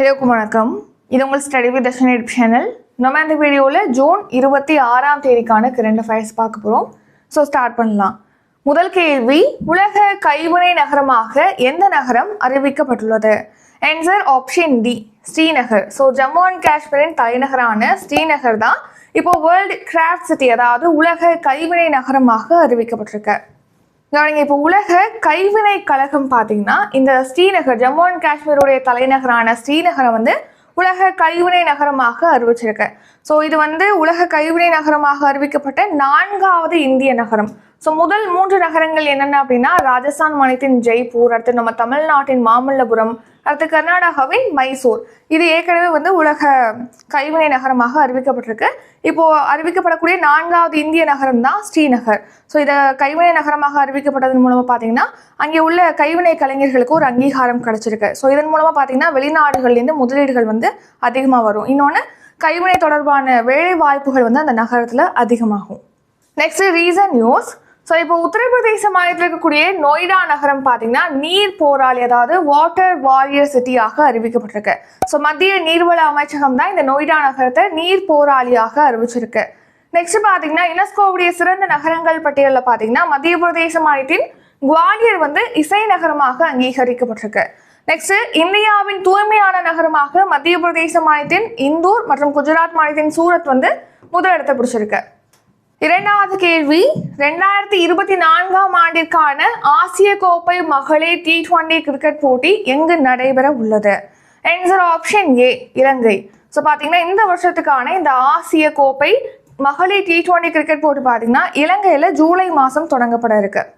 ஹலோக்கும் வணக்கம். இது உங்கள் study with Darshan YouTube channel நம்ம இந்த வீடியோவில் ஜூன் இருபத்தி ஆறாம் தேதிக்கான கரண்ட் அஃபேர்ஸ் பார்க்க போகிறோம் ஸோ ஸ்டார்ட் பண்ணலாம். முதல் கேள்வி உலக கைவினை நகரமாக எந்த நகரம் அறிவிக்கப்பட்டுள்ளது? Answer option D Srinagar. So Jammu and காஷ்மீரின் தலைநகரான ஸ்ரீநகர் தான் இப்போ வேர்ல்டு கிராஃப்ட் சிட்டி அதாவது உலக கைவினை நகரமாக அறிவிக்கப்பட்டிருக்கு. கவனிங்க இப்போ உலக கைவினை கழகம் பார்த்தீங்கன்னா இந்த ஸ்ரீநகர் ஜம்மு அண்ட் காஷ்மீருடைய தலைநகரான ஸ்ரீநகரை வந்து உலக கைவினை நகரமாக அறிவிச்சிருக்கு. ஸோ இது வந்து உலக கைவினை நகரமாக அறிவிக்கப்பட்ட நான்காவது இந்திய நகரம். ஸோ முதல் மூன்று நகரங்கள் என்னென்ன அப்படின்னா ராஜஸ்தான் மாநிலத்தின் ஜெய்ப்பூர் அடுத்து நம்ம தமிழ்நாட்டின் மாமல்லபுரம் அடுத்து கர்நாடகாவின் மைசூர். இது ஏற்கனவே வந்து உலக கைவினை நகரமாக அறிவிக்கப்பட்டிருக்கு. இப்போ அறிவிக்கப்படக்கூடிய நான்காவது இந்திய நகரம் தான் ஸ்ரீநகர். ஸோ இதை கைவினை நகரமாக அறிவிக்கப்பட்டதன் மூலமாக பார்த்தீங்கன்னா அங்கே உள்ள கைவினை கலைஞர்களுக்கு ஒரு அங்கீகாரம் கிடைச்சிருக்கு. ஸோ இதன் மூலமாக பார்த்தீங்கன்னா வெளிநாடுகள்லேருந்து முதலீடுகள் வந்து அதிகமாக வரும். இன்னொன்று கைவினை தொடர்பான வேலை வாய்ப்புகள் வந்து அந்த நகரத்தில் அதிகமாகும். நெக்ஸ்ட் ரீசன் நியூஸ் ஸோ இப்போ உத்தரப்பிரதேச மாநிலத்தில் இருக்கக்கூடிய நொய்டா நகரம் பார்த்தீங்கன்னா நீர் போராளி அதாவது வாட்டர் வாரியர் சிட்டியாக அறிவிக்கப்பட்டிருக்கு. ஸோ மத்திய நீர்வள அமைச்சகம் தான் இந்த நொய்டா நகரத்தை நீர் போராளியாக அறிவிச்சிருக்கு. நெக்ஸ்ட் பார்த்தீங்கன்னா யுனெஸ்கோவுடைய சிறந்த நகரங்கள் பட்டியலில் பார்த்தீங்கன்னா மத்திய பிரதேச மாநிலத்தின் குவாலியர் வந்து இசை நகரமாக அங்கீகரிக்கப்பட்டிருக்கு. நெக்ஸ்ட் இந்தியாவின் தூய்மையான நகரமாக மத்திய பிரதேச மாநிலத்தின் இந்தூர் மற்றும் குஜராத் மாநிலத்தின் சூரத் வந்து முதலிடத்தை பிடிச்சிருக்கு. இரண்டாவது கேள்வி ரெண்டாயிரத்தி இருபத்தி நான்காம் ஆண்டிற்கான ஆசிய கோப்பை மகளிர் டி டுவெண்டி கிரிக்கெட் போட்டி எங்கு நடைபெற உள்ளது? Answer option A Ilangai. So பார்த்தீங்கன்னா இந்த வருஷத்துக்கான இந்த ஆசிய கோப்பை மகளிர் டி டுவெண்டி கிரிக்கெட் போட்டி பார்த்தீங்கன்னா இலங்கையில் ஜூலை மாதம் தொடங்கப்பட இருக்குது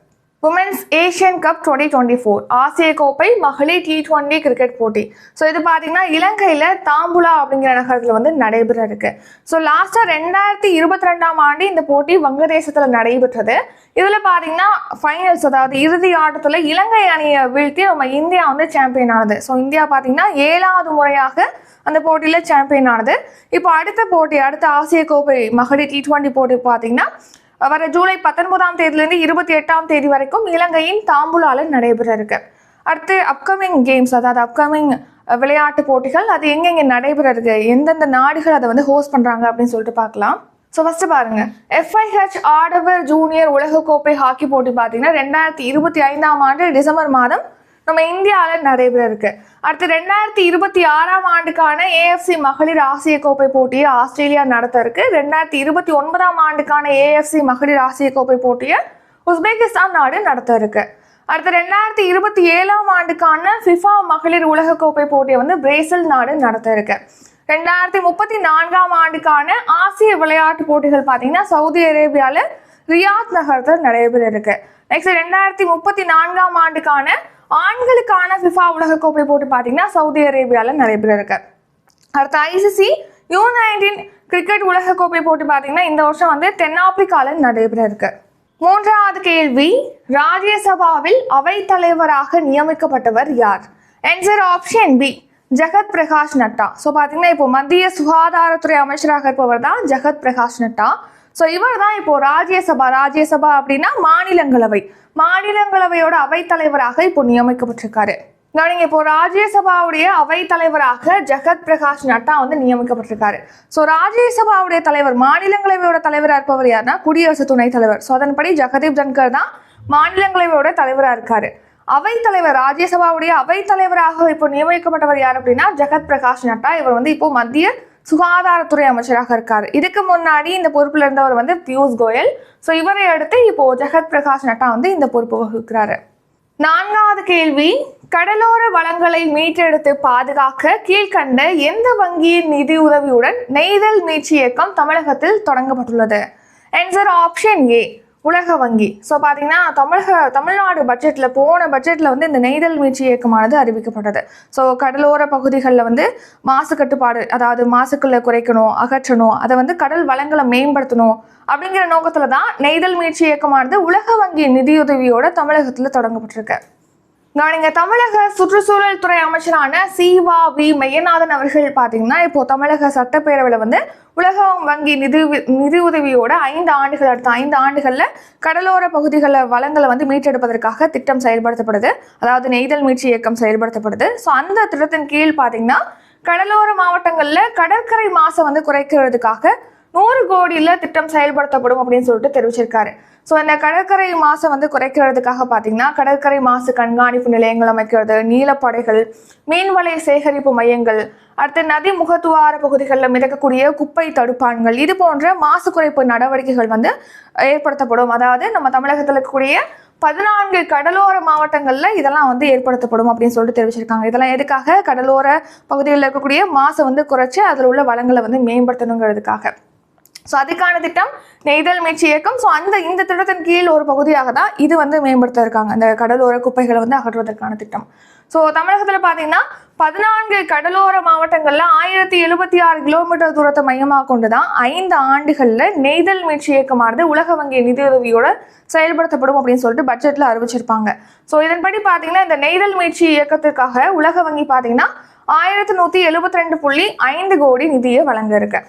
women's Asian cup twenty twenty four ஆசிய கோப்பை மகளிர் டி டுவெண்ட்டி கிரிக்கெட் போட்டி. ஸோ இது பார்த்தீங்கன்னா இலங்கையில் தாம்புலா அப்படிங்கிற நகரத்தில் வந்து நடைபெற இருக்கு ஸோ லாஸ்ட்டாக ரெண்டாயிரத்தி இருபத்தி ரெண்டாம் ஆண்டு இந்த போட்டி வங்கதேசத்தில் நடைபெற்றது. இதில் பார்த்தீங்கன்னா ஃபைனல்ஸ் அதாவது இறுதி ஆட்டத்தில் இலங்கை அணியை வீழ்த்தி நம்ம இந்தியா வந்து சாம்பியன் ஆனது. ஸோ இந்தியா பார்த்தீங்கன்னா ஏழாவது முறையாக அந்த போட்டியில் சாம்பியன் ஆனது. இப்போ அடுத்த போட்டி அடுத்த ஆசிய கோப்பை மகளிர் டி டுவெண்ட்டி போட்டி பார்த்தீங்கன்னா வர ஜூலை பத்தொன்பதாம் தேதியிலிருந்து இருபத்தி எட்டாம் தேதி வரைக்கும் இலங்கையின் தாம்புலால நடைபெற இருக்கு. அடுத்து அப்கமிங் கேம்ஸ் அதாவது அப்கமிங் விளையாட்டு போட்டிகள் அது எங்கெங்கே நடைபெற இருக்கு? எந்தெந்த நாடுகள் அதை வந்து ஹோஸ்ட் பண்ணுறாங்க அப்படின்னு சொல்லிட்டு பார்க்கலாம். ஸோ ஃபஸ்ட்டு பாருங்க. எஃப்ஐஹெச் ஆடவர் ஜூனியர் உலகக்கோப்பை ஹாக்கி போட்டி பார்த்தீங்கன்னா ரெண்டாயிரத்தி இருபத்தி ஐந்தாம் ஆண்டு டிசம்பர் மாதம் நம்ம இந்தியாவில் நடைபெற இருக்கு. அடுத்து ரெண்டாயிரத்தி இருபத்தி ஆறாம் ஆண்டுக்கான ஏஎஃப்சி மகளிர் ஆசிய கோப்பை போட்டியை ஆஸ்திரேலியா நடத்த இருக்கு ரெண்டாயிரத்தி இருபத்தி ஒன்பதாம் ஆண்டுக்கான ஏஎஃப்சி மகளிர் ஆசிய கோப்பை போட்டியை உஸ்பெகிஸ்தான் நாடு நடத்த இருக்கு அடுத்து ரெண்டாயிரத்தி இருபத்தி ஏழாம் ஆண்டுக்கான ஃபிஃபா மகளிர் உலகக்கோப்பை போட்டியை வந்து பிரேசில் நாடு நடத்த இருக்கு ரெண்டாயிரத்தி முப்பத்தி நான்காம் ஆண்டுக்கான ஆசிய விளையாட்டு போட்டிகள் பார்த்தீங்கன்னா சவுதி அரேபியாவில் ரியாத் நகரத்தில் நடைபெற இருக்கு. நெக்ஸ்ட் ரெண்டாயிரத்தி முப்பத்தி நான்காம் ஆண்டுக்கான ஆண்களுக்கான ஃபிஃபா உலகக்கோப்பை போட்டு பார்த்தீங்கன்னா சவுதி அரேபியாவில் நடைபெற இருக்கு அடுத்து ஐசிசி யூ நைன்டீன் கிரிக்கெட் உலகக்கோப்பை போட்டி பார்த்தீங்கன்னா இந்த வருஷம் வந்து தென்னாப்பிரிக்காவில் நடைபெற இருக்கு மூன்றாவது கேள்வி ராஜ்யசபாவில் அவைத் தலைவராக நியமிக்கப்பட்டவர் யார்? என்சர் ஆப்ஷன் பி ஜெகத் பிரகாஷ் நட்டா. ஸோ பார்த்தீங்கன்னா இப்போ மத்திய சுகாதாரத்துறை அமைச்சராக இருப்பவர் தான் ஜெகத் பிரகாஷ் நட்டா. ஸோ இவர் தான் இப்போ ராஜ்யசபா ராஜ்யசபா அப்படின்னா மாநிலங்களவை. மாநிலங்களவையோட அவைத்தலைவராக இப்போ நியமிக்கப்பட்டிருக்காரு. கவனிங்க இப்போ ராஜ்யசபாவுடைய அவைத்தலைவராக ஜெகத் பிரகாஷ் நட்டா வந்து நியமிக்கப்பட்டிருக்காரு. ஸோ ராஜ்யசபாவுடைய தலைவர் மாநிலங்களவையோட தலைவராக இருப்பவர் யாருன்னா குடியரசு துணைத் தலைவர். ஸோ அதன்படி ஜெகதீப் தன்கர் தான் மாநிலங்களவையோட தலைவராக இருக்காரு. அவைத்தலைவர் ராஜ்யசபாவுடைய அவைத்தலைவராக இப்போ நியமிக்கப்பட்டவர் யார் அப்படின்னா ஜெகத் பிரகாஷ் நட்டா. இவர் வந்து இப்போ மத்திய சுகாதாரத்துறை அமைச்சராக இருக்கார். இதுக்கு முன்னாடி இந்த பொறுப்பில் இருந்தவர் வந்து பியூஷ் கோயல். ஸோ இவரை அடுத்து இப்போ ஜெகத் பிரகாஷ் நட்டா வந்து இந்த பொறுப்பு வகுக்கிறாரு. நான்காவது கேள்வி கடலோர வளங்களை மீட்டெடுத்து பாதுகாக்க கீழ்கண்ட எந்த வங்கியின் நிதி உதவியுடன் நெய்தல் மீட்சி இயக்கம் தமிழகத்தில் தொடங்கப்பட்டுள்ளது? ஆன்சர் ஆப்ஷன் ஏ உலக வங்கி. ஸோ பார்த்தீங்கன்னா தமிழக தமிழ்நாடு பட்ஜெட்டில் போன பட்ஜெட்டில் வந்து இந்த நெய்தல் மீட்சி இயக்கமானது அறிவிக்கப்பட்டது. ஸோ கடலோர பகுதிகளில் வந்து மாசு கட்டுப்பாடு அதாவது மாசுக்களை குறைக்கணும் அகற்றணும் அதை வந்து கடல் வளங்களை மேம்படுத்தணும் அப்படிங்கிற நோக்கத்தில் தான் நெய்தல் மீட்சி இயக்கமானது உலக வங்கி நிதியுதவியோட தமிழகத்தில் தொடங்கப்பட்டிருக்கு. கவனிங்க தமிழக சுற்றுச்சூழல் துறை அமைச்சரான சிவா வி. மெய்யநாதன் அவர்கள் பார்த்தீங்கன்னா இப்போ தமிழக சட்டப்பேரவையில் வந்து உலக வங்கி நிதி நிதி உதவியோட ஐந்து ஆண்டுகள் அடுத்த ஐந்து ஆண்டுகளில் கடலோர பகுதிகளில் வளங்களை வந்து மீட்டெடுப்பதற்காக திட்டம் செயல்படுத்தப்படுது. அதாவது நெய்தல் மீட்சி இயக்கம் செயல்படுத்தப்படுது. ஸோ அந்த திட்டத்தின் கீழ் பார்த்தீங்கன்னா கடலோர மாவட்டங்கள்ல கடற்கரை மாசை வந்து குறைக்கிறதுக்காக நூறு கோடியில் திட்டம் செயல்படுத்தப்படும் அப்படின்னு சொல்லிட்டு தெரிவிச்சிருக்காரு. ஸோ இந்த கடற்கரை மாசை வந்து குறைக்கிறதுக்காக பார்த்தீங்கன்னா கடற்கரை மாசு கண்காணிப்பு நிலையங்கள் அமைக்கிறது நீலப்படைகள் மீன்வளை சேகரிப்பு மையங்கள் அடுத்து நதி முகத்துவார பகுதிகளில் மிதக்கக்கூடிய குப்பை தடுப்பான்கள் இது போன்ற மாசு குறைப்பு நடவடிக்கைகள் வந்து ஏற்படுத்தப்படும். அதாவது நம்ம தமிழகத்தில் இருக்கக்கூடிய பதினான்கு கடலோர மாவட்டங்களில் இதெல்லாம் வந்து ஏற்படுத்தப்படும் அப்படின்னு சொல்லிட்டு தெரிவிச்சிருக்காங்க. இதெல்லாம் எதுக்காக? கடலோர பகுதிகளில் இருக்கக்கூடிய மாசை வந்து குறைச்சி அதில் உள்ள வளங்களை வந்து மேம்படுத்தணுங்கிறதுக்காக. ஸோ அதுக்கான திட்டம் நெய்தல் மீட்சி இயக்கம். ஸோ அந்த இந்த திட்டத்தின் கீழ் ஒரு பகுதியாக தான் இது வந்து மேம்படுத்த இருக்காங்க அந்த கடலோர குப்பைகளை வந்து அகற்றுவதற்கான திட்டம். ஸோ தமிழகத்தில் பார்த்தீங்கன்னா பதினான்கு கடலோர மாவட்டங்களில் ஆயிரத்தி எழுபத்தி ஆறு கிலோமீட்டர் தூரத்தை மையமாக கொண்டு தான் ஐந்து ஆண்டுகளில் நெய்தல் மீட்சி இயக்கமானது உலக வங்கி நிதியுதவியோட செயல்படுத்தப்படும் அப்படின்னு சொல்லிட்டு பட்ஜெட்டில் அறிவிச்சிருப்பாங்க. ஸோ இதன்படி பார்த்தீங்கன்னா இந்த நெய்தல் மீட்சி இயக்கத்திற்காக உலக வங்கி பார்த்தீங்கன்னா ஆயிரத்தி நூற்றி எழுபத்தி ரெண்டு புள்ளி ஐந்து கோடி நிதியை வழங்க இருக்கு.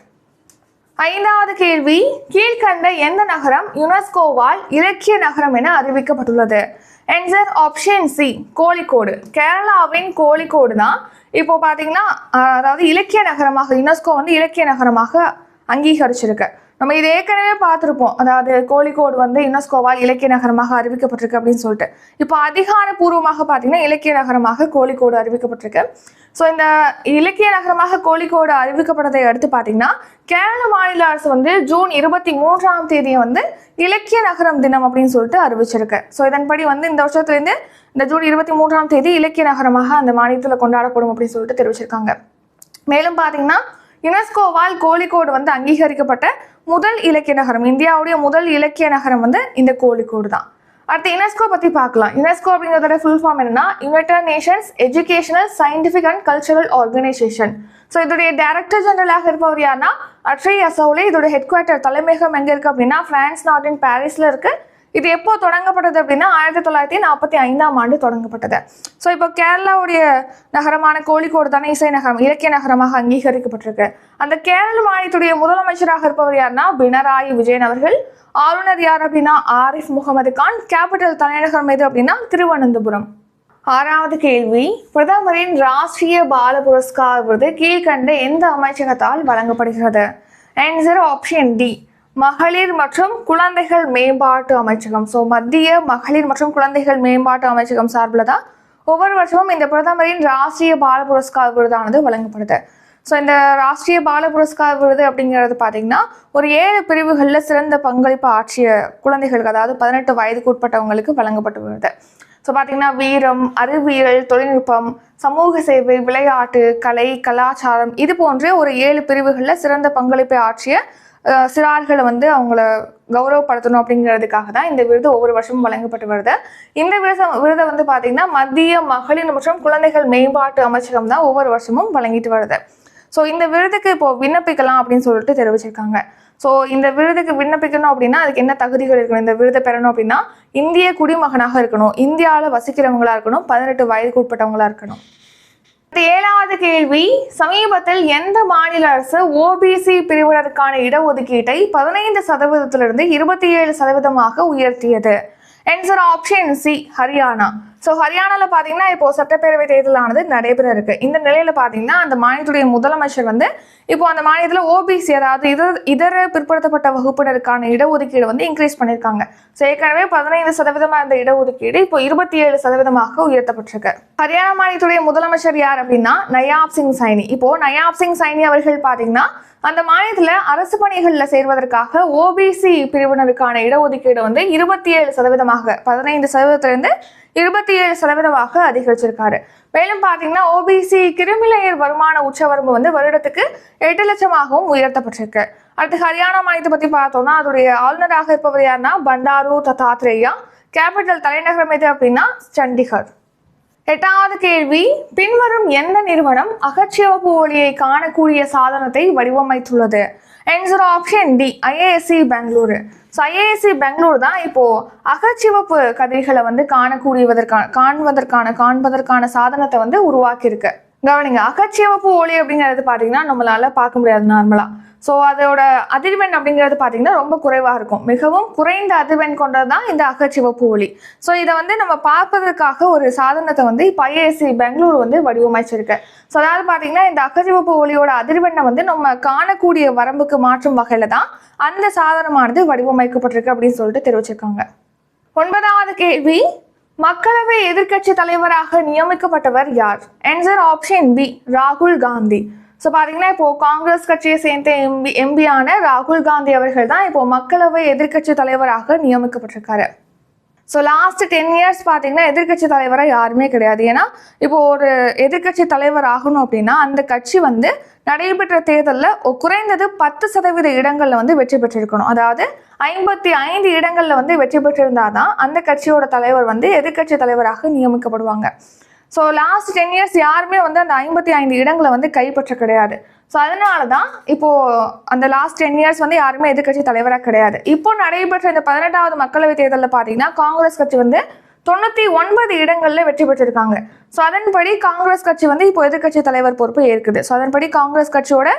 ஐந்தாவது கேள்வி கீழ்கண்ட எந்த நகரம் யுனெஸ்கோவால் இலக்கிய நகரம் என அறிவிக்கப்பட்டுள்ளது? Answer option C Kozhikode. கேரளாவின் கோழிக்கோடு தான் இப்போ பார்த்தீங்கன்னா அதாவது இலக்கிய நகரமாக யுனெஸ்கோ வந்து இலக்கிய நகரமாக அங்கீகரிச்சிருக்கு. நம்ம இது ஏற்கனவே பார்த்துருப்போம். அதாவது கோழிக்கோடு வந்து யுனெஸ்கோவால் இலக்கிய நகரமாக அறிவிக்கப்பட்டிருக்கு அப்படின்னு சொல்லிட்டு. இப்போ அதிகாரப்பூர்வமாக பார்த்தீங்கன்னா இலக்கிய நகரமாக கோழிக்கோடு அறிவிக்கப்பட்டிருக்கு. ஸோ இந்த இலக்கிய நகரமாக கோழிக்கோடு அறிவிக்கப்பட்டதை அடுத்து பார்த்தீங்கன்னா கேரள மாநில அரசு வந்து ஜூன் இருபத்தி மூன்றாம் தேதியை வந்து இலக்கிய நகரம் தினம் அப்படின்னு சொல்லிட்டு அறிவிச்சிருக்கு. ஸோ இதன்படி வந்து இந்த வருஷத்துலேருந்து இந்த ஜூன் இருபத்தி மூன்றாம் தேதி இலக்கிய நகரமாக அந்த மாநிலத்தில் கொண்டாடப்படும் அப்படின்னு சொல்லிட்டு தெரிவிச்சிருக்காங்க. மேலும் பார்த்தீங்கன்னா யுனெஸ்கோவால் கோழிக்கோடு வந்து அங்கீகரிக்கப்பட்ட முதல் இலக்கிய நகரம். இந்தியாவுடைய முதல் இலக்கிய நகரம் வந்து இந்த கோழிக்கோடு தான். அடுத்து யுனெஸ்கோ பற்றி பார்க்கலாம். யுனெஸ்கோ அப்படிங்கிறதோட ஃபுல் ஃபார்ம் என்னன்னா United Nations Educational Scientific and Cultural Organisation so இதோடைய டைரக்டர் ஜெனரலாக இருப்பவர் யாருன்னா அட்ரி அசௌலி இதோட ஹெட் குவார்ட்டர் தலைமையகம் எங்கே இருக்குது அப்படின்னா ஃப்ரான்ஸ் நாட்டின் பாரிஸில் இருக்குது இது எப்போ தொடங்கப்பட்டது அப்படின்னா ஆயிரத்தி தொள்ளாயிரத்தி நாற்பத்தி ஐந்தாம் ஆண்டு தொடங்கப்பட்டது. ஸோ இப்போ கேரளாவுடைய நகரமான கோழிக்கோடு தானே இசை நகரம் இலக்கிய நகரமாக அங்கீகரிக்கப்பட்டிருக்கு. அந்த கேரள மாநிலத்துடைய முதலமைச்சராக இருப்பவர் யாருன்னா பினராயி விஜயன் அவர்கள். ஆளுநர் யார் அப்படின்னா ஆரிஃப் முகமது கான். கேபிட்டல் தலைநகரம் எது அப்படின்னா திருவனந்தபுரம். ஆறாவது கேள்வி பிரதமரின் ராஷ்டிரிய பால புரஸ்கார் விருது கீழ்கண்ட எந்த அமைச்சகத்தால் வழங்கப்படுகிறது? ஆன்சர் ஆப்ஷன் டி மகளிர் மற்றும் குழந்தைகள் மேம்பாட்டு அமைச்சகம். ஸோ மத்திய மகளிர் மற்றும் குழந்தைகள் மேம்பாட்டு அமைச்சகம் சார்பில் தான் ஒவ்வொரு வருஷமும் இந்த பிரதமரின் ராஷ்டிரிய பால புரஸ்கார் விருதானது வழங்கப்படுது. ஸோ இந்த ராஷ்டிரிய பால புரஸ்கார் விருது அப்படிங்கிறது பார்த்தீங்கன்னா ஒரு ஏழு பிரிவுகளில் சிறந்த பங்களிப்பு ஆற்றிய குழந்தைகளுக்கு அதாவது பதினெட்டு வயதுக்கு உட்பட்டவங்களுக்கு வழங்கப்பட்டு வருது ஸோ பார்த்தீங்கன்னா வீரம் அறிவியல் தொழில்நுட்பம் சமூக சேவை விளையாட்டு கலை கலாச்சாரம் இது போன்ற ஒரு ஏழு பிரிவுகளில் சிறந்த பங்களிப்பை ஆற்றிய சிறார்களை வந்து அவங்கள கௌரவப்படுத்தணும் அப்படிங்கிறதுக்காக தான் இந்த விருது ஒவ்வொரு வருஷமும் வழங்கப்பட்டு வருது. இந்த விருத விருதை வந்து பார்த்தீங்கன்னா மத்திய மகளிர் மற்றும் குழந்தைகள் மேம்பாட்டு அமைச்சகம் தான் ஒவ்வொரு வருஷமும் வழங்கிட்டு வருது. ஸோ இந்த விருதுக்கு இப்போ விண்ணப்பிக்கலாம் அப்படின்னு சொல்லிட்டு தெரிவிச்சிருக்காங்க. ஸோ இந்த விருதுக்கு விண்ணப்பிக்கணும் அப்படின்னா அதுக்கு என்ன தகுதிகள் இருக்கணும்? இந்த விருதை பெறணும் அப்படின்னா இந்திய குடிமகனாக இருக்கணும். இந்தியாவில் வசிக்கிறவங்களாக இருக்கணும். பதினெட்டு வயதுக்கு உட்பட்டவங்களாக இருக்கணும். ஏழாவது கேள்வி சமீபத்தில் எந்த மாநில அரசு ஓபிசி பிரிவினருக்கான இடஒதுக்கீட்டை பதினைந்து சதவீதத்திலிருந்து இருபத்தி ஏழு சதவீதமாக உயர்த்தியது? Answer option C Haryana so ஹரியானாவில் பார்த்தீங்கன்னா இப்போ சட்டப்பேரவை தேர்தலானது நடைபெற இருக்கு இந்த நிலையில பார்த்தீங்கன்னா அந்த மாநிலத்துடைய முதலமைச்சர் வந்து இப்போ அந்த மாநிலத்தில் ஓபிசி அதாவது இதர இதர பிற்படுத்தப்பட்ட வகுப்பினருக்கான இடஒதுக்கீடு வந்து இன்க்ரீஸ் பண்ணியிருக்காங்க ஸோ ஏற்கனவே பதினைந்து சதவீதமாக இருந்த இடஒதுக்கீடு இப்போ இருபத்தி ஏழு சதவீதமாக உயர்த்தப்பட்டிருக்கு. ஹரியானா மாநிலத்துடைய முதலமைச்சர் யார் அப்படின்னா நயாப் சிங் சைனி. இப்போ நயாப் சிங் சைனி அவர்கள் பார்த்தீங்கன்னா அந்த மாநிலத்தில் அரசு பணிகளில் சேர்வதற்காக ஓபிசி பிரிவினருக்கான இடஒதுக்கீடு வந்து இருபத்தி ஏழு சதவீதமாக பதினைந்து சதவீதத்திலிருந்து இருபத்தி ஏழு சதவீதமாக அதிகரிச்சிருக்காரு. மேலும் பார்த்தீங்கன்னா ஓபிசி கிருமிலேயர் வருமான உச்சவரம்பு வந்து வருடத்துக்கு எட்டு லட்சமாகவும் உயர்த்தப்பட்டிருக்கு. அடுத்து ஹரியானா மாநிலத்தை பற்றி பார்த்தோம்னா அதோடைய ஆளுநராக இருப்பவர் யாருன்னா பண்டாரு தத்தாத்ரேயா கேபிட்டல் தலைநகரம் எது அப்படின்னா சண்டிகர். எட்டாவது கேள்வி பின்வரும் எந்த நிறுவனம் அகச்சிவப்பு ஒளியை காணக்கூடிய சாதனத்தை வடிவமைத்துள்ளது? Answer option D IISc Bengaluru so IISc Bangalore தான் இப்போது அகச்சிவப்பு கதிர்களை வந்து காணக்கூடியதற்கான காண்பதற்கான காண்பதற்கான சாதனத்தை வந்து உருவாக்கியிருக்கு. கவனிங்க அகச்சிவப்பு ஒளி அப்படிங்கிறது பார்த்தீங்கன்னா நம்மளால பார்க்க முடியாது நார்மலாக ஸோ அதோட அதிர்வெண் அப்படிங்கிறது பார்த்தீங்கன்னா ரொம்ப குறைவாக இருக்கும். மிகவும் குறைந்த அதிர்வெண் கொண்டது தான் இந்த அகச்சிவப்பு ஒளி. ஸோ இதை வந்து நம்ம பார்ப்பதற்காக ஒரு சாதனத்தை வந்து இப்போ ஐஏசி பெங்களூர் வந்து வடிவமைச்சிருக்கு. ஸோ அதாவது பார்த்தீங்கன்னா இந்த அகச்சிவப்பு ஒளியோட அதிர்வெண்ணை வந்து நம்ம காணக்கூடிய வரம்புக்கு மாற்றும் வகையில் தான் அந்த சாதனமானது வடிவமைக்கப்பட்டிருக்கு அப்படின்னு சொல்லிட்டு தெரிவிச்சிருக்காங்க. ஒன்பதாவது கேள்வி மக்களவை எதிர்க்கட்சி தலைவராக நியமிக்கப்பட்டவர் யார்? ஆன்சர் ஆப்ஷன் பி ராகுல் காந்தி. ஸோ பார்த்தீங்கன்னா இப்போ காங்கிரஸ் கட்சியை சேர்ந்த எம்பி எம்பியான ராகுல் காந்தி அவர்கள் தான் இப்போ மக்களவை எதிர்க்கட்சி தலைவராக நியமிக்கப்பட்டிருக்காரு. ஸோ லாஸ்ட் டென் இயர்ஸ் பார்த்தீங்கன்னா எதிர்க்கட்சி தலைவராக யாருமே கிடையாது. ஏன்னா இப்போ ஒரு எதிர்க்கட்சி தலைவர் ஆகணும் அப்படின்னா அந்த கட்சி வந்து நடைபெற்ற தேர்தலில் குறைந்தது பத்து சதவீத இடங்களில் வந்து வெற்றி பெற்றிருக்கணும். அதாவது ஐம்பத்தி ஐந்து இடங்களில் வந்து வெற்றி பெற்றிருந்தால் தான் அந்த கட்சியோட தலைவர் வந்து எதிர்க்கட்சி தலைவராக நியமிக்கப்படுவாங்க. ஸோ லாஸ்ட் டென் இயர்ஸ் யாருமே வந்து அந்த ஐம்பத்தி ஐந்து இடங்களை வந்து கைப்பற்ற கிடையாது. ஸோ அதனால தான் இப்போது அந்த லாஸ்ட் டென் இயர்ஸ் வந்து யாருமே எதிர்க்கட்சி தலைவராக கிடையாது. இப்போ நடைபெற்ற இந்த பதினெட்டாவது மக்களவைத் தேர்தலில் பார்த்தீங்கன்னா காங்கிரஸ் கட்சி வந்து தொண்ணூற்றி ஒன்பது இடங்களில் வெற்றி பெற்றிருக்காங்க. ஸோ அதன்படி காங்கிரஸ் கட்சி வந்து இப்போ எதிர்க்கட்சி தலைவர் பொறுப்பு ஏற்குது. ஸோ அதன்படி காங்கிரஸ் கட்சியோட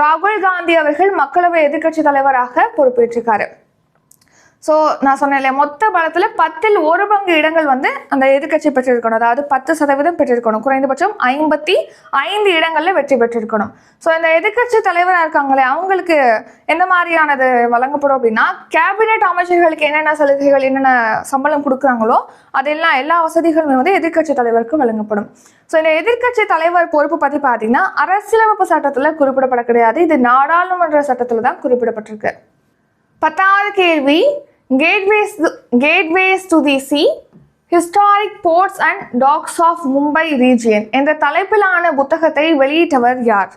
ராகுல் காந்தி அவர்கள் மக்களவை எதிர்க்கட்சி தலைவராக பொறுப்பேற்றிருக்காரு. ஸோ நான் சொன்னேன் இல்லையா மொத்த பலத்தில் பத்தில் ஒரு பங்கு இடங்கள் வந்து அந்த எதிர்க்கட்சி பெற்றிருக்கணும். அதாவது பத்து சதவீதம் பெற்றிருக்கணும். குறைந்தபட்சம் ஐம்பத்தி ஐந்து இடங்களில் வெற்றி பெற்றிருக்கணும். ஸோ இந்த எதிர்க்கட்சி தலைவராக இருக்காங்களே அவங்களுக்கு எந்த மாதிரியானது வழங்கப்படும் அப்படின்னா கேபினெட் அமைச்சர்களுக்கு என்னென்ன சலுகைகள் என்னென்ன சம்பளம் கொடுக்குறாங்களோ அதெல்லாம் எல்லா வசதிகளுமே வந்து எதிர்க்கட்சி தலைவருக்கு வழங்கப்படும். ஸோ இந்த எதிர்க்கட்சி தலைவர் பொறுப்பு பற்றி பார்த்தீங்கன்னா அரசியலமைப்பு சட்டத்தில் குறிப்பிடப்பட கிடையாது. இது நாடாளுமன்ற சட்டத்தில் தான் குறிப்பிடப்பட்டிருக்கு. பத்தாவது கேள்வி gateways gateways to the sea historic ports and docks of Mumbai region என்ற தலைப்பிலான புத்தகத்தை வெளியிட்டவர் யார்?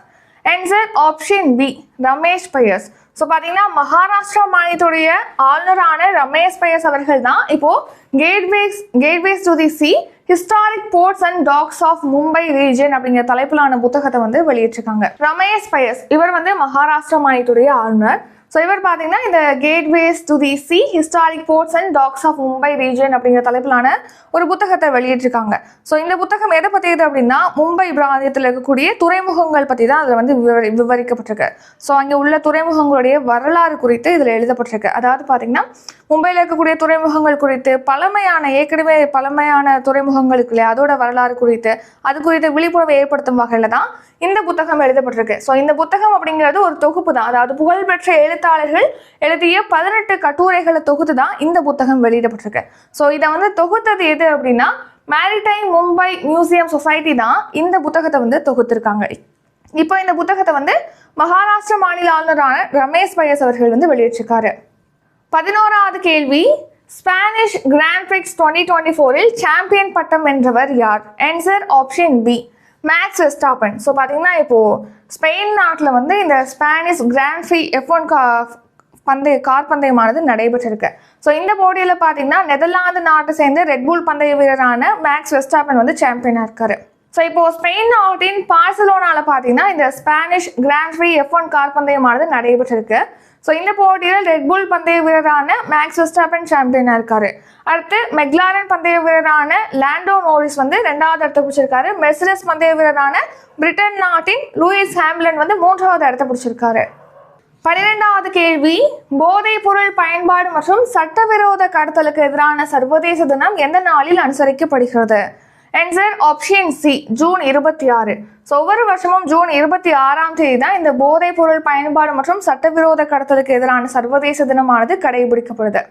Answer option B Ramesh Bais. So பார்த்தீங்கன்னா மகாராஷ்டிரா மாநிலத்துடைய ஆளுநரான ரமேஷ் பயஸ் அவர்கள் தான் இப்போது gateways gateways to the sea historic ports and docks of Mumbai region அப்படிங்கிற தலைப்பிலான புத்தகத்தை வந்து வெளியிட்டிருக்காங்க. ரமேஷ் பயஸ் இவர் வந்து மகாராஷ்டிரா மாநிலத்துடைய ஆளுநர். ஸோ இவர் பார்த்தீங்கன்னா இந்த gateways to the sea historic ports and docks of Mumbai region அப்படிங்கிற தலைப்பிலான ஒரு புத்தகத்தை வெளியிட்டிருக்காங்க. ஸோ இந்த புத்தகம் எதை பற்றியது அப்படின்னா மும்பை பிராந்தியத்தில் இருக்கக்கூடிய துறைமுகங்கள் பற்றி தான் அதில் வந்து விவரி விவரிக்கப்பட்டிருக்கு. ஸோ அங்கே உள்ள துறைமுகங்களுடைய வரலாறு குறித்து இதில் எழுதப்பட்டிருக்கு. அதாவது பார்த்தீங்கன்னா மும்பையில் இருக்கக்கூடிய துறைமுகங்கள் குறித்து பழமையான ஏற்கனவே பழமையான துறைமுகங்களுக்கு இல்லையா அதோட வரலாறு குறித்து அது குறித்து விழிப்புணர்வை ஏற்படுத்தும் வகையில் தான் இந்த புத்தகம் எழுதப்பட்டிருக்கு. ஸோ இந்த புத்தகம் அப்படிங்கிறது ஒரு தொகுப்பு தான். அதாவது புகழ்பெற்ற எழுத்தாளர்கள் எழுதிய பதினெட்டு கட்டுரைகளை தொகுத்து தான் இந்த புத்தகம் வெளியிடப்பட்டிருக்கு. ஸோ இதை வந்து தொகுத்தது எது அப்படின்னா மேரிடைம் மும்பை மியூசியம் சொசைட்டி தான் இந்த புத்தகத்தை வந்து தொகுத்திருக்காங்க. இப்போ இந்த புத்தகத்தை வந்து மகாராஷ்டிர மாநில ஆளுநரான ரமேஷ் பயஸ் அவர்கள் வந்து வெளியிட்டிருக்காரு. பதினோராவது கேள்வி. Spanish grand prix twenty twenty ஃபோரில் சாம்பியன் பட்டம் வென்றவர் யார்? Answer option B Max Verstappen so பார்த்தீங்கன்னா இப்போது ஸ்பெயின் நாட்டில் வந்து இந்த ஸ்பானிஷ் கிராண்ட் ஃபி எஃப் ஒன் கா பந்தய கார் பந்தயமானது நடைபெற்றிருக்கு. ஸோ இந்த போட்டியில் பார்த்தீங்கன்னா நெதர்லாந்து நாட்டை சேர்ந்து ரெட்பூல் பந்தய வீரரான மேக்ஸ் வெஸ்டாப்பன் வந்து சாம்பியனாக இருக்கார். ஸோ இப்போ ஸ்பெயின் நாட்டின் பார்சலோனாவில் பார்த்தீங்கன்னா இந்த Spanish grand prix F one car பந்தயமானது நடைபெற்றிருக்கு. ஸோ இந்த போட்டியில் ரெட்புல் பந்தய வீரரான மேக்ஸ் வெஸ்டாப்பன் சாம்பியனாக இருக்காரு. அடுத்து மெக்லாரன் பந்தய வீரரான லேண்டோ மோரிஸ் வந்து ரெண்டாவது இடத்த பிடிச்சிருக்காரு. மெர்சிடஸ் பந்தய வீரரான பிரிட்டன் நாட்டின் லூயிஸ் ஹாம்லன் வந்து மூன்றாவது இடத்த பிடிச்சிருக்காரு. பன்னிரெண்டாவது கேள்வி போதைப் பொருள் பயன்பாடு மற்றும் சட்டவிரோத கடத்தலுக்கு எதிரான சர்வதேச தினம் எந்த நாளில் அனுசரிக்கப்படுகிறது? ஆன்சர் ஆப்ஷன் சி ஜூன் இருபத்தி ஆறு. ஸோ ஒவ்வொரு வருஷமும் ஜூன் இருபத்தி ஆறாம் தேதி தான் இந்த போதைப் பொருள் பயன்பாடு மற்றும் சட்டவிரோத கடத்தலுக்கு எதிரான சர்வதேச தினமானது கடைபிடிக்கப்படுது.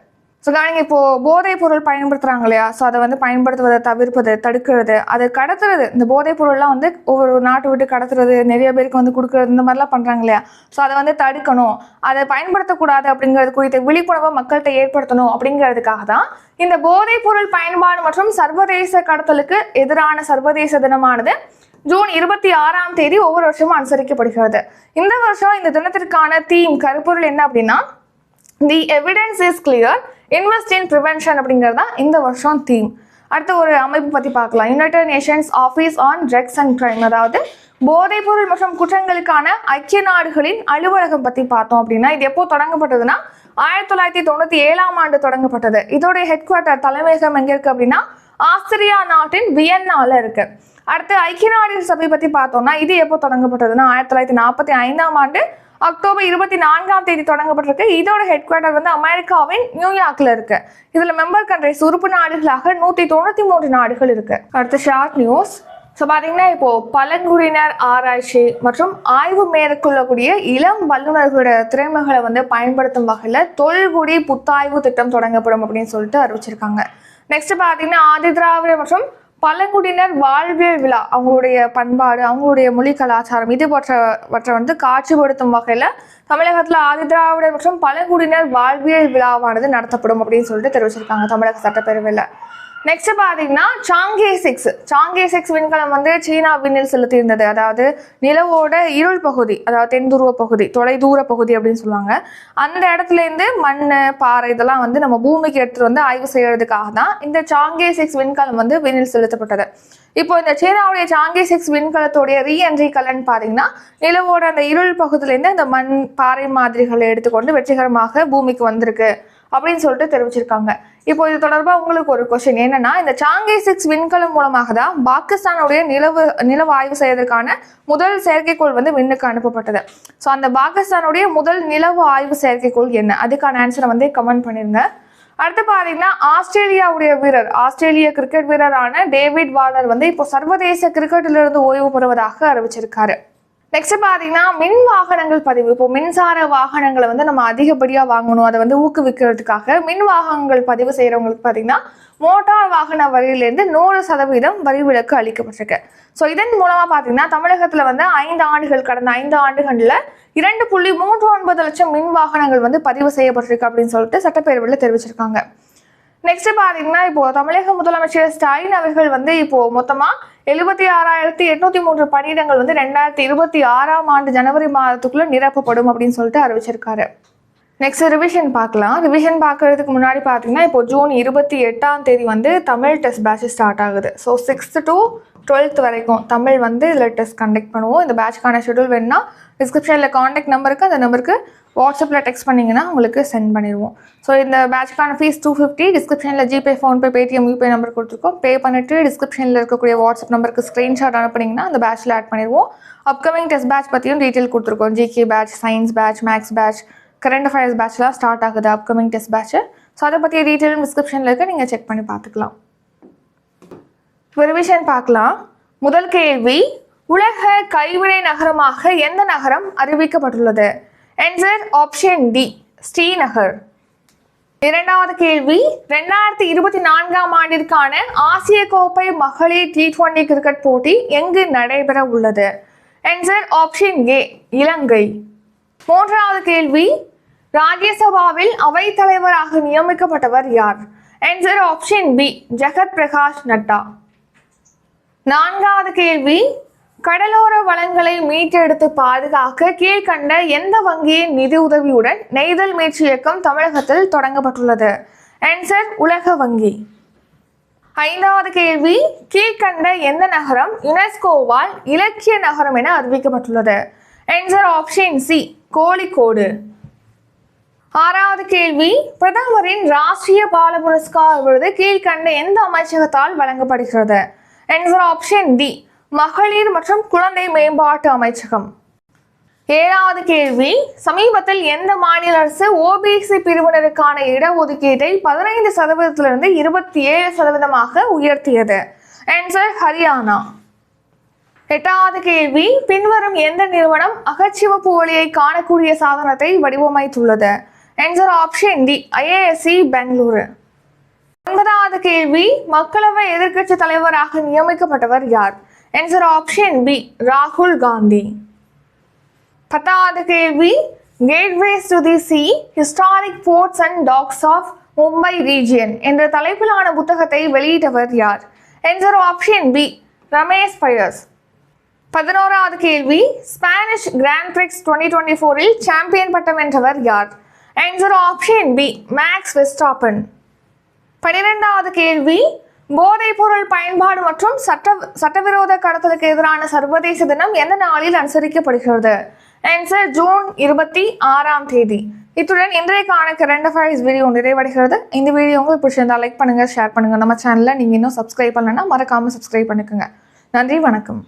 ஸோ கவனிங்க இப்போது போதைப் பொருள் பயன்படுத்துகிறாங்க இல்லையா? ஸோ அதை வந்து பயன்படுத்துவதை தவிர்ப்பது தடுக்கிறது அது கடத்துறது. இந்த போதைப் பொருள்லாம் வந்து ஒவ்வொரு நாட்டு விட்டு கடத்துறது நிறைய பேருக்கு வந்து கொடுக்குறது இந்த மாதிரிலாம் பண்ணுறாங்க இல்லையா? ஸோ அதை வந்து தடுக்கணும். அதை பயன்படுத்தக்கூடாது அப்படிங்கிறது குறித்த விழிப்புணர்வை மக்கள்கிட்ட ஏற்படுத்தணும் அப்படிங்கிறதுக்காக தான் இந்த போதைப் பொருள் பயன்பாடு மற்றும் சர்வதேச கடத்தலுக்கு எதிரான சர்வதேச தினமானது ஜூன் இருபத்தி ஆறாம் தேதி ஒவ்வொரு வருஷமும் அனுசரிக்கப்படுகிறது. இந்த வருஷம் இந்த தினத்திற்கான தீம் கருப்பொருள் என்ன அப்படின்னா the evidence is clear invest in prevention அப்படிங்கிறது தான் இந்த வருஷம் தீம் அடுத்த ஒரு அமைப்பு பற்றி பார்க்கலாம். United Nations office on drugs and crime அதாவது போதைப்பொருள் மற்றும் குற்றங்களுக்கான ஐக்கிய நாடுகளின் அலுவலகம் பற்றி பார்த்தோம் அப்படின்னா இது எப்போ தொடங்கப்பட்டதுன்னா ஆயிரத்தி தொள்ளாயிரத்தி தொண்ணூற்றி ஏழாம் ஆண்டு தொடங்கப்பட்டது. இதோடைய ஹெட் குவார்ட்டர் தலைமையகம் எங்கே இருக்குது அப்படின்னா ஆஸ்திரியா நாட்டின் வியன்னால இருக்குது அடுத்து ஐக்கிய நாடுகள் சபை பற்றி பார்த்தோம்னா இது எப்போ தொடங்கப்பட்டதுன்னா ஆயிரத்தி தொள்ளாயிரத்தி நாற்பத்தி ஐந்தாம் ஆண்டு அக்டோபர் இருபத்தி நான்காம் தேதி தொடங்கப்பட்டிருக்கு. இதோட ஹெட் குவார்ட்டர் வந்து அமெரிக்காவின் நியூயார்க்ல இருக்கு. இதுல மெம்பர் கண்ட்ரிஸ் உறுப்பு நாடுகளாக நூத்தி தொண்ணூத்தி மூன்று நாடுகள் இருக்கு. அடுத்து ஷார்ட் நியூஸ் ஸோ பார்த்தீங்கன்னா இப்போ பழங்குடியினர் ஆராய்ச்சி மற்றும் ஆய்வு மேற்கொள்ளக்கூடிய இளம் வல்லுநர்களோட திறமைகளை வந்து பயன்படுத்தும் வகையில் தொல்குடி புத்தாய்வு திட்டம் தொடங்கப்படும் அப்படின்னு சொல்லிட்டு அறிவிச்சிருக்காங்க. நெக்ஸ்ட் பார்த்தீங்கன்னா ஆதிதிராவிட மற்றும் பழங்குடியினர் வாழ்வியல் விழா அவங்களுடைய பண்பாடு அவங்களுடைய மொழி கலாச்சாரம் இது போன்றவற்றை வந்து காட்சிப்படுத்தும் வகையில் தமிழகத்தில் ஆதிதிராவிடர் மற்றும் பழங்குடியினர் வாழ்வியல் விழாவானது நடத்தப்படும் அப்படின்னு சொல்லிட்டு தெரிவிச்சிருக்காங்க தமிழக சட்டப்பேரவையில். நெக்ஸ்ட் பார்த்தீங்கன்னா சாங்கே சிக்ஸ் சாங்கே சிக்ஸ் விண்கலம் வந்து சீனா விண்ணில் செலுத்தியிருந்தது. அதாவது நிலவோட இருள் பகுதி அதாவது தென்துருவ பகுதி தொலைதூர பகுதி அப்படின்னு சொல்லுவாங்க. அந்த இடத்துலேருந்து மண் பாறை இதெல்லாம் வந்து நம்ம பூமிக்கு எடுத்துகிட்டு வந்து ஆய்வு செய்யறதுக்காக தான் இந்த சாங்கே சிக்ஸ் விண்கலம் வந்து விண்ணில் செலுத்தப்பட்டது. இப்போ இந்த சீனாவுடைய சாங்கே சிக்ஸ் விண்கலத்தோடைய ரீஎன்ட்ரி கலன் பார்த்தீங்கன்னா நிலவோட அந்த இருள் பகுதியிலேருந்து அந்த மண் பாறை மாதிரிகளை எடுத்துக்கொண்டு வெற்றிகரமாக பூமிக்கு வந்திருக்கு. அப்படின்னு சொல்லிட்டு தெரிவிச்சிருக்காங்க. இப்போ இது தொடர்பாக உங்களுக்கு ஒரு கொஸ்டின் என்னன்னா இந்த சாங்கே சிக்ஸ் விண்கலம் மூலமாக தான் பாகிஸ்தானுடைய நிலவு நிலவு ஆய்வு செய்வதற்கான முதல் செயற்கைக்கோள் வந்து விண்ணுக்கு அனுப்பப்பட்டது. ஸோ அந்த பாகிஸ்தானுடைய முதல் நிலவு ஆய்வு செயற்கைக்கோள் என்ன? அதுக்கான ஆன்சரை வந்து கமெண்ட் பண்ணிருங்க. அடுத்து பாத்தீங்கன்னா ஆஸ்திரேலியாவுடைய வீரர் ஆஸ்திரேலிய கிரிக்கெட் வீரரான டேவிட் வார்னர் வந்து இப்போ சர்வதேச கிரிக்கெட்டிலிருந்து இருந்து ஓய்வு பெறுவதாக அறிவிச்சிருக்காரு. நெக்ஸ்ட் பார்த்தீங்கன்னா மின் வாகனங்கள் பதிவு. இப்போ மின்சார வாகனங்களை வந்து நம்ம அதிகப்படியாக வாங்கணும். அதை வந்து ஊக்குவிக்கிறதுக்காக மின் வாகனங்கள் பதிவு செய்கிறவங்களுக்கு பார்த்தீங்கன்னா மோட்டார் வாகன வரியிலேருந்து நூறு சதவீதம் வரி விலக்கு அளிக்கப்பட்டிருக்கு. ஸோ இதன் மூலமாக பார்த்தீங்கன்னா தமிழகத்தில் வந்து ஐந்து ஆண்டுகள் கடந்த ஐந்து ஆண்டுகளில் இரண்டு புள்ளி மூன்று ஒன்பது லட்சம் மின் வாகனங்கள் வந்து பதிவு செய்யப்பட்டிருக்கு அப்படின்னு சொல்லிட்டு சட்டப்பேரவையில் தெரிவிச்சிருக்காங்க. நெக்ஸ்ட் பாத்தீங்கன்னா இப்போ தமிழக முதலமைச்சர் ஸ்டாலின் அவர்கள் வந்து இப்போ மொத்தமா எழுபத்தி ஆறாயிரத்தி எட்நூத்தி மூன்று பணியிடங்கள் வந்து ரெண்டாயிரத்தி இருபத்தி ஆறாம் ஆண்டு ஜனவரி மாதத்துக்குள்ள நிரப்பப்படும் அப்படின்னு சொல்லிட்டு அறிவிச்சிருக்காரு. நெக்ஸ்ட் ரிவிஷன் பார்க்கலாம். ரிவிஷன் பார்க்கறதுக்கு முன்னாடி பார்த்தீங்கன்னா இப்போ ஜூன் இருபத்தி எட்டாம் தேதி வந்து தமிழ் டெஸ்ட் பேட்ச் ஸ்டார்ட் ஆகுது. ஸோ சிக்ஸ்த் டு டுவெல்த் வரைக்கும் தமிழ் வந்து இதில் டெஸ்ட் கண்டக்ட் பண்ணுவோம். இந்த பேட்ச்க்கான ஷெடியூல் வேணும்னா டிஸ்கிரிப்ஷனில் காண்டாக்ட் நம்பருக்கு அந்த நம்பருக்கு வாட்ஸ்அப்பில் டெக்ஸ்ட் பண்ணிங்கன்னா உங்களுக்கு சென்ட் பண்ணிடுவோம். ஸோ இந்த பேட்ச்க்கான ஃபீஸ் டூ ஃபிஃப்டி டிஸ்கிரிப்ஷனில் GPay PhonePe Paytm UPay number கொடுத்துருக்கோம். பே பண்ணிட்டு டிஸ்கிரிப்ஷனில் இருக்கக்கூடிய வாட்ஸ்அப் நம்பருக்கு ஸ்க்ரீன்ஷாட் அனுப்புனீங்கன்னா அந்த பேட்ச்சில் ஆட் பண்ணிடுவோம். அப்கமிங் டெஸ்ட் பேட்ச் பற்றியும் டீட்டெயில் கொடுத்துருக்கோம். GK batch science batch maths batch current affairs பேட்ச்லாம் start ஆகுது அப்கமிங் டெஸ்ட் பேட்ச் ஸோ அதை பற்றிய டீட்டெயிலும் டிஸ்கிரிப்ஷனில் இருக்க. நீங்கள் செக் பண்ணி பார்த்துக்கலாம். ரிவிஷன் பார்க்கலாம். முதல் கேள்வி உலக கைவினை நகரமாக எந்த நகரம் அறிவிக்கப்பட்டுள்ளது? ஆன்சர் ஆப்ஷன் டி ஸ்ரீநகர் இரண்டாவது கேள்வி ரெண்டாயிரத்தி இருபத்தி நான்காம் ஆண்டிற்கான ஆசிய கோப்பை மகளிர் டி டுவெண்டி கிரிக்கெட் போட்டி எங்கு நடைபெற உள்ளது? Answer option A Ilangai. மூன்றாவது கேள்வி ராஜ்யசபாவில் அவைத் தலைவராக நியமிக்கப்பட்டவர் யார்? ஆன்சர் ஆப்ஷன் பி ஜெகத் பிரகாஷ் நட்டா. நான்காவது கேள்வி கடலோர வளங்களை மீட்டெடுத்து பாதுகாக்க கீழ்கண்ட எந்த வங்கியின் நிதி உதவியுடன் நெய்தல் மீட்சி இயக்கம் தமிழகத்தில் தொடங்கப்பட்டுள்ளது. ஆன்சர் உலக வங்கி. ஐந்தாவது கேள்வி கீழ்கண்ட எந்த நகரம் யுனெஸ்கோவால் இலக்கிய நகரம் என அறிவிக்கப்பட்டுள்ளது. Answer option C Kozhikode. ஆறாவது கேள்வி பிரதமரின் ராஷ்டிரிய பால புரஸ்கார் விருது கீழ்கண்ட எந்த அமைச்சகத்தால் வழங்கப்படுகிறது? ஆன்சர் ஆப்ஷன் டி மகளிர் மற்றும் குழந்தை மேம்பாட்டு அமைச்சகம். ஏழாவது கேள்வி சமீபத்தில் எந்த மாநில அரசு ஓபிசி பிரிவினருக்கான இடஒதுக்கீட்டை பதினைந்து சதவீதத்திலிருந்து இருபத்தி ஏழு சதவீதமாக உயர்த்தியது? ஆன்சர் ஹரியானா. எட்டாவது கேள்வி பின்வரும் எந்த நிறுவனம் அகச்சிவப்பு ஒளியை காணக்கூடிய சாதனத்தை வடிவமைத்துள்ளது? Answer option D IISc Bengaluru. ஒன்பதாவது கேள்வி மக்களவை எதிர்க்கட்சி தலைவராக நியமிக்கப்பட்டவர் யார்? ஆன்சர் ஆப்ஷன் பி ராகுல் காந்தி பத்தாவது கேள்வி gateways to the sea historic ports and docks of Mumbai region என்ற தலைப்பிலான புத்தகத்தை வெளியிட்டவர் யார்? Answer option B Ramesh Bais பதினோராவது கேள்வி Spanish grand prix twenty twenty ஃபோரில் சாம்பியன் பட்டம் வென்றவர் யார்? Answer option B Max Verstappen பனிரெண்டாவது கேள்வி போதைப்பொருள் பயன்பாடு மற்றும் சட்ட சட்டவிரோத கடத்தலுக்கு எதிரான சர்வதேச தினம் எந்த நாளில் அனுசரிக்கப்படுகிறது? ஆன்சர் ஜூன் இருபத்தி ஆறாம் தேதி. இத்துடன் இன்றைக்கான கரண்ட் அஃபேர்ஸ் வீடியோ நிறைவடைகிறது. இந்த வீடியோ உங்களுக்கு பிடிச்சிருந்தா லைக் பண்ணுங்கள் ஷேர் பண்ணுங்க. நம்ம சேனலில் நீங்கள் இன்னும் சப்ஸ்கிரைப் பண்ணலன்னா மறக்காமல் சப்ஸ்கிரைப் பண்ணிக்கோங்க. நன்றி வணக்கம்.